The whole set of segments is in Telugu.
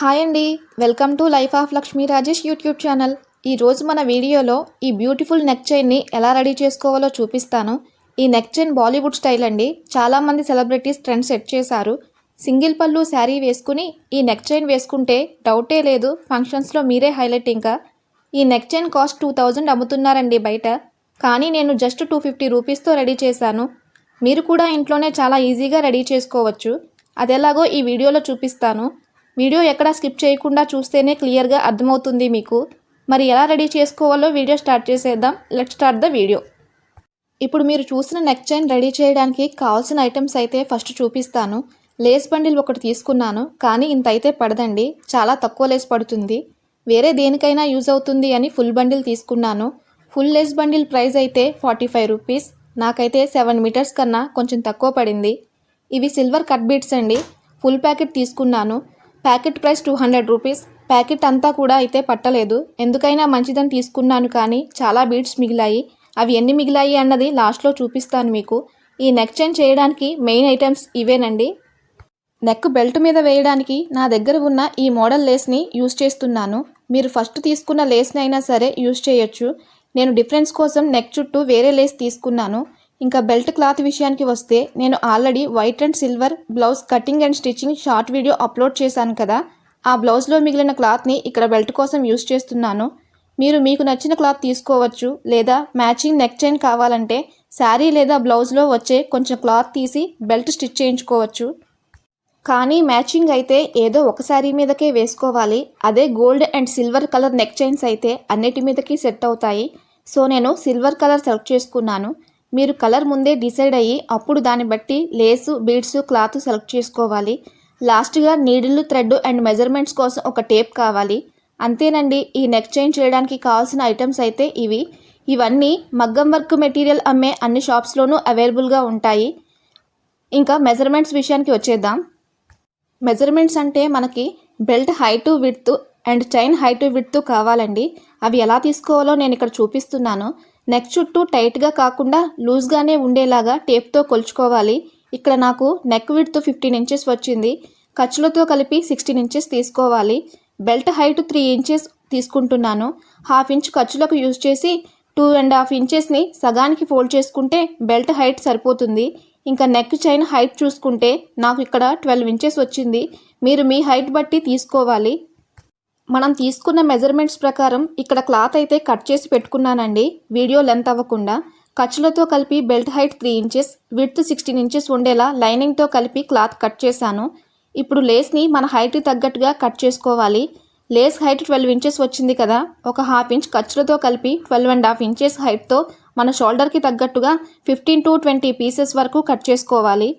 హాయ్ అండి. Welcome to life of Lakshmi Rajesh YouTube channel. ఈరోజు మన వీడియోలో ఈ బ్యూటిఫుల్ నెక్ చైన్ని ఎలా రెడీ చేసుకోవాలో చూపిస్తాను. ఈ నెక్ చైన్ బాలీవుడ్ స్టైల్ అండి. చాలామంది సెలబ్రిటీస్ ట్రెండ్ సెట్ చేశారు. సింగిల్ పళ్ళు శారీ వేసుకుని ఈ నెక్ చైన్ వేసుకుంటే డౌటే లేదు. ఫంక్షన్స్లో మీరే హైలైట్ ఇంకా. ఈ neck chain cost two thousand అమ్ముతున్నారండి బయట. కానీ నేను జస్ట్ టూ ఫిఫ్టీ రూపీస్తో రెడీ చేశాను. మీరు కూడా ఇంట్లోనే చాలా ఈజీగా రెడీ చేసుకోవచ్చు. అదెలాగో ఈ వీడియోలో చూపిస్తాను. వీడియో ఎక్కడా స్కిప్ చేయకుండా చూస్తేనే క్లియర్గా అర్థమవుతుంది మీకు. మరి ఎలా రెడీ చేసుకోవాలో వీడియో స్టార్ట్ చేసేద్దాం. Let start the video. ఇప్పుడు మీరు చూసిన నెక్ చైన్ రెడీ చేయడానికి కావాల్సిన ఐటమ్స్ అయితే ఫస్ట్ చూపిస్తాను. లేస్ బండిల్ ఒకటి తీసుకున్నాను కానీ ఇంత అయితే పడదండి. చాలా తక్కువ లేస్ పడుతుంది. వేరే దేనికైనా యూజ్ అవుతుంది అని ఫుల్ బండిల్ తీసుకున్నాను. ఫుల్ లేస్ బండిల్ ప్రైస్ అయితే ఫార్టీ ఫైవ్ రూపీస్. నాకైతే సెవెన్ మీటర్స్ కన్నా కొంచెం తక్కువ పడింది. ఇవి సిల్వర్ కట్ బీట్స్ అండి. ఫుల్ ప్యాకెట్ తీసుకున్నాను. Packet price two hundred rupees. Packet అంతా కూడా అయితే పట్టలేదు. ఎందుకైనా మంచిదని తీసుకున్నాను కానీ చాలా బీట్స్ మిగిలాయి. అవి ఎన్ని మిగిలాయి అన్నది లాస్ట్లో చూపిస్తాను మీకు. ఈ నెక్ చైన్ చేయడానికి మెయిన్ ఐటమ్స్ ఇవేనండి. నెక్ బెల్ట్ మీద వేయడానికి నా దగ్గర ఉన్న ఈ మోడల్ లేస్ని యూస్ చేస్తున్నాను. మీరు ఫస్ట్ తీసుకున్న లేస్ని అయినా సరే యూస్ చేయొచ్చు. నేను డిఫరెన్స్ కోసం నెక్ చుట్టూ వేరే లేస్ తీసుకున్నాను. ఇంకా బెల్ట్ క్లాత్ విషయానికి వస్తే నేను already white and silver blouse cutting and stitching short video upload చేశాను కదా. ఆ బ్లౌజ్లో మిగిలిన క్లాత్ని ఇక్కడ బెల్ట్ కోసం యూస్ చేస్తున్నాను. మీరు మీకు నచ్చిన క్లాత్ తీసుకోవచ్చు లేదా మ్యాచింగ్ నెక్ చైన్ కావాలంటే శారీ లేదా బ్లౌజ్లో వచ్చే కొంచెం క్లాత్ తీసి బెల్ట్ స్టిచ్ చేయించుకోవచ్చు. కానీ మ్యాచింగ్ అయితే ఏదో ఒక శారీ మీదకే వేసుకోవాలి. అదే gold and silver colour neck chains అయితే అన్నిటి మీదకి సెట్ అవుతాయి. సో నేను సిల్వర్ కలర్ సెలెక్ట్ చేసుకున్నాను. మీరు కలర్ ముందే డిసైడ్ అయ్యి అప్పుడు దాన్ని బట్టి లేసు బీడ్స్ క్లాత్ సెలెక్ట్ చేసుకోవాలి. లాస్ట్గా నీడిల్ థ్రెడ్ అండ్ మెజర్మెంట్స్ కోసం ఒక టేప్ కావాలి. అంతేనండి ఈ నెక్ చైన్ చేయడానికి కావాల్సిన ఐటమ్స్ అయితే ఇవి. ఇవన్నీ మగ్గం వర్క్ మెటీరియల్ అమ్మే అన్ని షాప్స్లోనూ అవైలబుల్గా ఉంటాయి. ఇంకా మెజర్మెంట్స్ విషయానికి వచ్చేద్దాం. మెజర్మెంట్స్ అంటే మనకి belt height width and chain height width కావాలండి. అవి ఎలా తీసుకోవాలో నేను ఇక్కడ చూపిస్తున్నాను. నెక్ చుట్టూ టైట్గా కాకుండా లూజ్గానే ఉండేలాగా టేప్తో కొలుచుకోవాలి. ఇక్కడ నాకు నెక్ విడ్త్ ఫిఫ్టీన్ ఇంచెస్ వచ్చింది. ఖర్చులతో కలిపి సిక్స్టీన్ ఇంచెస్ తీసుకోవాలి. బెల్ట్ హైట్ త్రీ ఇంచెస్ తీసుకుంటున్నాను. హాఫ్ ఇంచ్ ఖర్చులకు యూజ్ చేసి టూ అండ్ హాఫ్ ఇంచెస్ని సగానికి ఫోల్డ్ చేసుకుంటే బెల్ట్ హైట్ సరిపోతుంది. ఇంకా నెక్ చైన్ హైట్ చూసుకుంటే నాకు ఇక్కడ ట్వెల్వ్ ఇంచెస్ వచ్చింది. మీరు మీ హైట్ బట్టి తీసుకోవాలి. మనం తీసుకున్న మెజర్మెంట్స్ ప్రకారం ఇక్కడ క్లాత్ అయితే కట్ చేసి పెట్టుకున్నానండి. వీడియో లెంత్ అవ్వకుండా. ఖర్చులతో కలిపి belt height three inches width sixteen inches ఉండేలా లైనింగ్తో కలిపి క్లాత్ కట్ చేశాను. ఇప్పుడు లేస్ని మన హైట్ తగ్గట్టుగా కట్ చేసుకోవాలి. లేస్ హైట్ ట్వెల్వ్ ఇంచెస్ వచ్చింది కదా. ఒక హాఫ్ ఇంచ్ ఖర్చులతో కలిపి ట్వెల్వ్ అండ్ హాఫ్ ఇంచెస్ హైట్తో మన షోల్డర్కి తగ్గట్టుగా ఫిఫ్టీన్ టు ట్వంటీ పీసెస్ వరకు కట్ చేసుకోవాలి.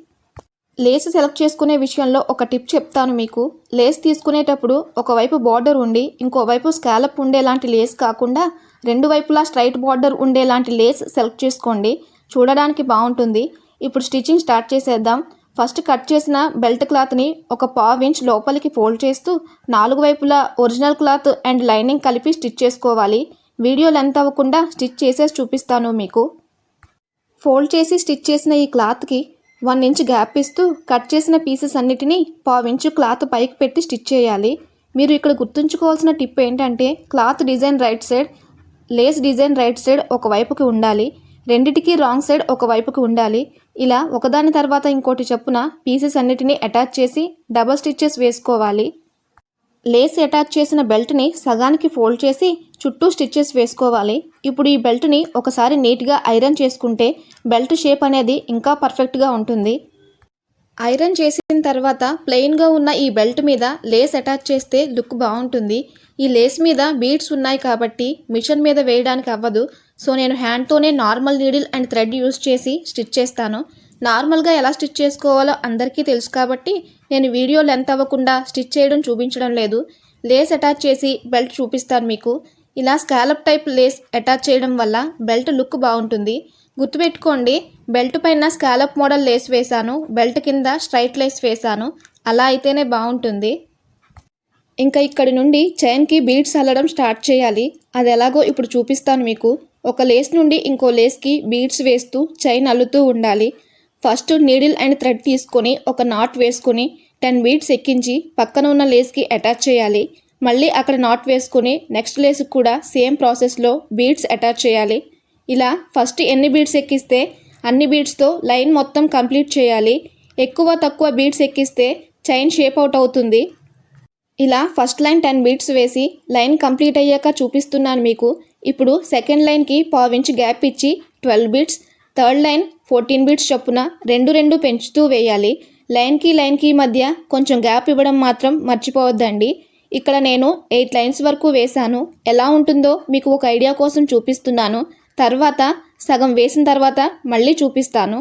లేస్ సెలెక్ట్ చేసుకునే విషయంలో ఒక టిప్ చెప్తాను మీకు. లేస్ తీసుకునేటప్పుడు ఒకవైపు బార్డర్ ఉండి ఇంకోవైపు స్కాలప్ ఉండేలాంటి లేస్ కాకుండా రెండు వైపులా స్ట్రైట్ బార్డర్ ఉండేలాంటి లేస్ సెలెక్ట్ చేసుకోండి. చూడడానికి బాగుంటుంది. ఇప్పుడు స్టిచ్చింగ్ స్టార్ట్ చేసేద్దాం. ఫస్ట్ కట్ చేసిన బెల్ట్ క్లాత్ని ఒక పావు ఇంచ్ లోపలికి ఫోల్డ్ చేస్తూ నాలుగు వైపులా ఒరిజినల్ క్లాత్ అండ్ లైనింగ్ కలిపి స్టిచ్ చేసుకోవాలి. వీడియో లెంత్ అవ్వకుండా స్టిచ్ చేసేసి చూపిస్తాను మీకు. ఫోల్డ్ చేసి స్టిచ్ చేసిన ఈ క్లాత్కి వన్ ఇంచ్ గ్యాప్ ఇస్తూ కట్ చేసిన పీసెస్ అన్నిటినీ పావించు క్లాత్ పైకి పెట్టి స్టిచ్ చేయాలి. మీరు ఇక్కడ గుర్తుంచుకోవాల్సిన టిప్ ఏంటంటే cloth design right side lace design right side ఒక వైపుకి ఉండాలి. రెండిటికి రాంగ్ సైడ్ ఒక వైపుకి ఉండాలి. ఇలా ఒకదాని తర్వాత ఇంకోటి చొప్పున పీసెస్ అన్నిటినీ అటాచ్ చేసి డబల్ స్టిచ్చెస్ వేసుకోవాలి. లేస్ అటాచ్ చేసిన బెల్ట్ని సగానికి ఫోల్డ్ చేసి చుట్టూ స్టిచ్చెస్ వేసుకోవాలి. ఇప్పుడు ఈ బెల్ట్ని ఒకసారి నీట్గా ఐరన్ చేసుకుంటే బెల్ట్ షేప్ అనేది ఇంకా పర్ఫెక్ట్గా ఉంటుంది. ఐరన్ చేసిన తర్వాత ప్లెయిన్గా ఉన్న ఈ బెల్ట్ మీద లేస్ అటాచ్ చేస్తే లుక్ బాగుంటుంది. ఈ లేస్ మీద బీడ్స్ ఉన్నాయి కాబట్టి మిషన్ మీద వేయడానికి అవ్వదు. సో నేను హ్యాండ్తోనే normal needle and thread use చేసి స్టిచ్ చేస్తాను. నార్మల్గా ఎలా స్టిచ్ చేసుకోవాలో అందరికీ తెలుసు కాబట్టి నేను వీడియో లెంత్ అవ్వకుండా స్టిచ్ చేయడం చూపించడం లేదు. లేస్ అటాచ్ చేసి బెల్ట్ చూపిస్తాను మీకు. ఇలా స్కాలప్ టైప్ లేస్ అటాచ్ చేయడం వల్ల బెల్ట్ లుక్ బాగుంటుంది. గుర్తుపెట్టుకోండి బెల్ట్ పైన స్కాలప్ మోడల్ లేస్ వేశాను బెల్ట్ కింద స్ట్రైట్ లేస్ వేశాను. అలా అయితేనే బాగుంటుంది. ఇంకా ఇక్కడి నుండి చైన్కి బీడ్స్ అల్లడం స్టార్ట్ చేయాలి. అది ఎలాగో ఇప్పుడు చూపిస్తాను మీకు. ఒక లేస్ నుండి ఇంకో లేస్కి బీడ్స్ వేస్తూ చైన్ అల్లుతూ ఉండాలి. ఫస్ట్ నీడిల్ అండ్ థ్రెడ్ తీసుకొని ఒక నాట్ వేసుకొని టెన్ బీడ్స్ ఎక్కించి పక్కన ఉన్న లేస్కి అటాచ్ చేయాలి. మళ్ళీ అక్కడ నాట్ వేసుకుని నెక్స్ట్ లేస్కి కూడా సేమ్ ప్రాసెస్లో బీడ్స్ అటాచ్ చేయాలి. ఇలా ఫస్ట్ ఎన్ని బీడ్స్ ఎక్కిస్తే అన్ని బీడ్స్తో లైన్ మొత్తం కంప్లీట్ చేయాలి. ఎక్కువ తక్కువ బీడ్స్ ఎక్కిస్తే చైన్ షేప్ అవుట్ అవుతుంది. ఇలా ఫస్ట్ లైన్ టెన్ బీట్స్ వేసి లైన్ కంప్లీట్ అయ్యాక చూపిస్తున్నాను మీకు. ఇప్పుడు సెకండ్ లైన్కి పావించి గ్యాప్ ఇచ్చి twelve beads third line fourteen beads చొప్పున రెండు రెండు పెంచుతూ వేయాలి. లైన్కి లైన్కి మధ్య కొంచెం గ్యాప్ ఇవ్వడం మాత్రం మర్చిపోవద్దండి. ఇక్కడ నేను ఎయిట్ లైన్స్ వరకు వేశాను. ఎలా ఉంటుందో మీకు ఒక ఐడియా కోసం చూపిస్తున్నాను. తర్వాత సగం వేసిన తర్వాత మళ్ళీ చూపిస్తాను.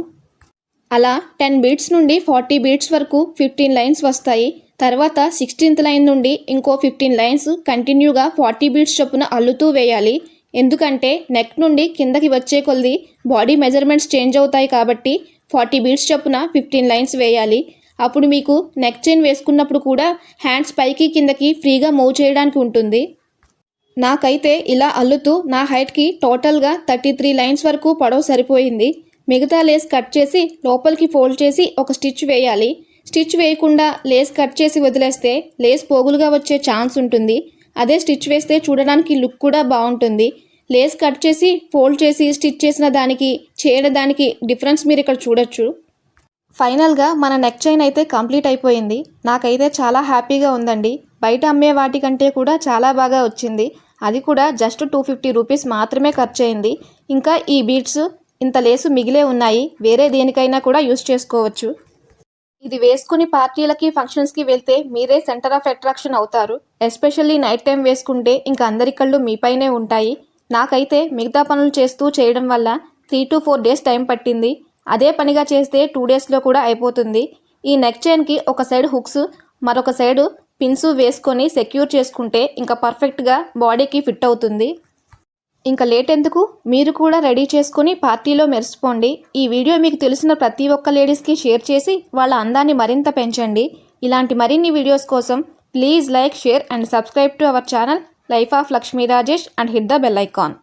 అలా టెన్ బీట్స్ నుండి ఫార్టీ బీట్స్ వరకు ఫిఫ్టీన్ లైన్స్ వస్తాయి. తర్వాత సిక్స్టీన్త్ లైన్ నుండి ఇంకో ఫిఫ్టీన్ లైన్స్ కంటిన్యూగా ఫార్టీ బీట్స్ చొప్పున అల్లుతూ వేయాలి. ఎందుకంటే నెక్ నుండి కిందకి వచ్చే కొలది బాడీ మెజర్మెంట్స్ చేంజ్ అవుతాయి కాబట్టి ఫార్టీ బీట్స్ చొప్పున ఫిఫ్టీన్ లైన్స్ వేయాలి. అప్పుడు మీకు నెక్ చైన్ వేసుకున్నప్పుడు కూడా హ్యాండ్స్ పైకి కిందకి ఫ్రీగా మూవ్ చేయడానికి ఉంటుంది. నాకైతే ఇలా అల్లుతూ నా హైట్కి టోటల్గా థర్టీ త్రీ లైన్స్ వరకు పొడవు సరిపోయింది. మిగతా లేస్ కట్ చేసి లోపలికి ఫోల్డ్ చేసి ఒక స్టిచ్ వేయాలి. స్టిచ్ వేయకుండా లేస్ కట్ చేసి వదిలేస్తే లేస్ పోగులుగా వచ్చే ఛాన్స్ ఉంటుంది. అదే స్టిచ్ వేస్తే చూడడానికి లుక్ కూడా బాగుంటుంది. లేస్ కట్ చేసి ఫోల్డ్ చేసి స్టిచ్ చేసిన దానికి చేయడం దానికి డిఫరెన్స్ మీరు ఇక్కడ చూడొచ్చు. ఫైనల్గా మన నెక్ చైన్ అయితే కంప్లీట్ అయిపోయింది. నాకైతే చాలా హ్యాపీగా ఉందండి. బయట అమ్మే వాటికంటే కూడా చాలా బాగా వచ్చింది. అది కూడా జస్ట్ టూ ఫిఫ్టీ రూపీస్ మాత్రమే ఖర్చు అయింది ఇంకా ఈ బీడ్స్ ఇంత లేసు మిగిలే ఉన్నాయి. వేరే దేనికైనా కూడా యూస్ చేసుకోవచ్చు. ఇది వేసుకుని పార్టీలకి ఫంక్షన్స్కి వెళ్తే మీరే సెంటర్ ఆఫ్ అట్రాక్షన్ అవుతారు. ఎస్పెషల్లీ నైట్ టైం వేసుకుంటే ఇంకా అందరి కళ్ళు మీపైనే ఉంటాయి. నాకైతే మిగతా పనులు చేస్తూ చేయడం వల్ల three to four days time పట్టింది. అదే పనిగా చేస్తే టూ డేస్లో కూడా అయిపోతుంది. ఈ నెక్ చైన్కి ఒక సైడ్ హుక్స్ మరొక సైడ్ పిన్స్ వేసుకొని సెక్యూర్ చేసుకుంటే ఇంకా పర్ఫెక్ట్గా బాడీకి ఫిట్ అవుతుంది. ఇంకా లేట్ ఎందుకు మీరు కూడా రెడీ చేసుకుని పార్టీలో మెరిసిపోండి. ఈ వీడియో మీకు తెలిసిన ప్రతి ఒక్క లేడీస్కి షేర్ చేసి వాళ్ళ అందాన్ని మరింత పెంచండి. ఇలాంటి మరిన్ని వీడియోస్ కోసం please like share and subscribe to our channel life of Lakshmi Rajesh and hit the bell icon.